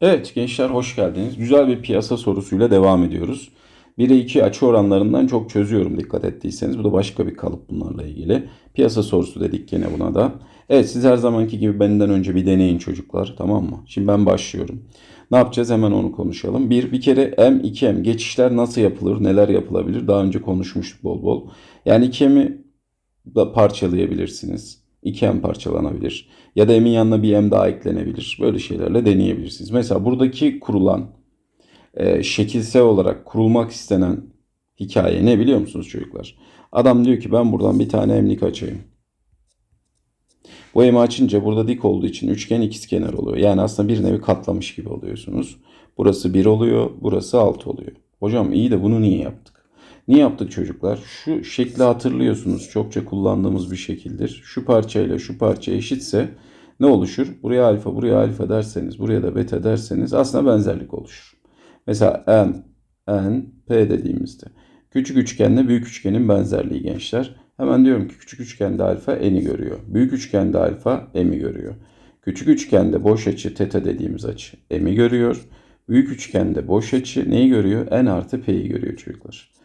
Evet gençler hoş geldiniz. Güzel bir piyasa sorusuyla devam ediyoruz. 1'e 2 açı oranlarından çok çözüyorum dikkat ettiyseniz. Bu da başka bir kalıp bunlarla ilgili. Piyasa sorusu dedik gene buna da. Evet siz her zamanki gibi benden önce bir deneyin çocuklar tamam mı? Şimdi ben başlıyorum. Ne yapacağız hemen onu konuşalım. Bir, bir kere M, 2M geçişler nasıl yapılır, neler yapılabilir? Daha önce konuşmuştuk bol bol. Yani 2M'i da parçalayabilirsiniz. 2M parçalanabilir. Ya da M'in yanına bir M daha eklenebilir. Böyle şeylerle deneyebilirsiniz. Mesela buradaki kurulan e, şekilsel olarak kurulmak istenen hikaye ne biliyor musunuz çocuklar? Adam diyor ki ben buradan bir tane emlik açayım. Bu emi açınca burada dik olduğu için üçgen ikizkenar oluyor. Yani aslında bir nevi katlamış gibi oluyorsunuz. Burası 1 oluyor, burası 6 oluyor. Hocam iyi de bunu niye yaptık? Niye yaptık çocuklar? Şu şekli hatırlıyorsunuz. Çokça kullandığımız bir şekildir. Şu parçayla şu parça eşitse ne oluşur? Buraya alfa, buraya alfa derseniz, buraya da beta derseniz aslında benzerlik oluşur. Mesela M, N, P dediğimizde. Küçük üçgenle büyük üçgenin benzerliği gençler. Hemen diyorum ki küçük üçgende alfa n'i görüyor. Büyük üçgende alfa m'i görüyor. Küçük üçgende boş açı teta dediğimiz açı m'i görüyor. Büyük üçgende boş açı neyi görüyor? n artı p'yi görüyor çocuklar.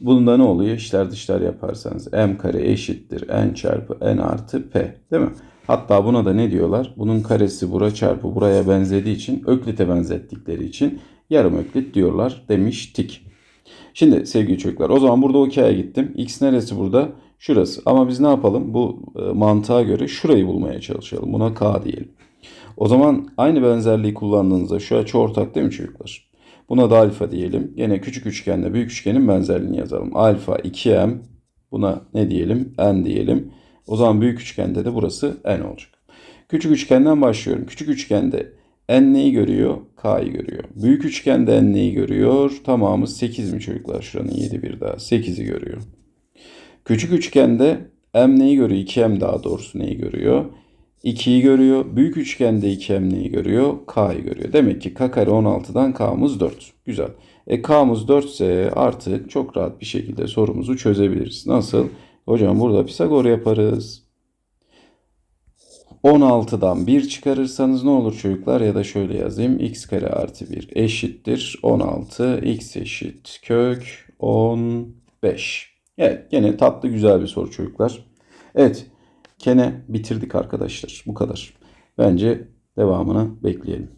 Bunda ne oluyor? İşler dışlar yaparsanız m kare eşittir n çarpı n artı p. Değil mi? Hatta buna da ne diyorlar? Bunun karesi bura çarpı buraya benzediği için öklite benzettikleri için yarım öklit diyorlar demiştik. Şimdi sevgili çocuklar o zaman burada okey'e gittim. X neresi burada? Şurası. Ama biz ne yapalım? Bu e, mantığa göre şurayı bulmaya çalışalım. Buna K diyelim. O zaman aynı benzerliği kullandığınızda şu açı ortak değil mi çocuklar? Buna da alfa diyelim. Yine küçük üçgenle büyük üçgenin benzerliğini yazalım. Alfa 2m. Buna ne diyelim? n diyelim. O zaman büyük üçgende de burası n olacak. Küçük üçgenden başlıyorum. Küçük üçgende n neyi görüyor? K'yı görüyor. Büyük üçgende n neyi görüyor? Tamamı 8 mi çocuklar? Şuranın 7 bir daha. 8'i görüyor. Küçük üçgende m neyi görüyor? 2m daha doğrusu neyi görüyor? 2'yi görüyor. Büyük üçgende 2m neyi görüyor? K'yı görüyor. Demek ki k kare 16'dan k'mız 4. Güzel. E k'mız 4 ise artık çok rahat bir şekilde sorumuzu çözebiliriz. Nasıl? Hocam burada Pisagor yaparız. 16'dan 1 çıkarırsanız ne olur çocuklar? Ya da şöyle yazayım. x kare artı 1 eşittir 16. x eşit kök 15. Evet gene tatlı güzel bir soru çocuklar. Evet kene bitirdik arkadaşlar. Bu kadar. Bence devamını bekleyelim.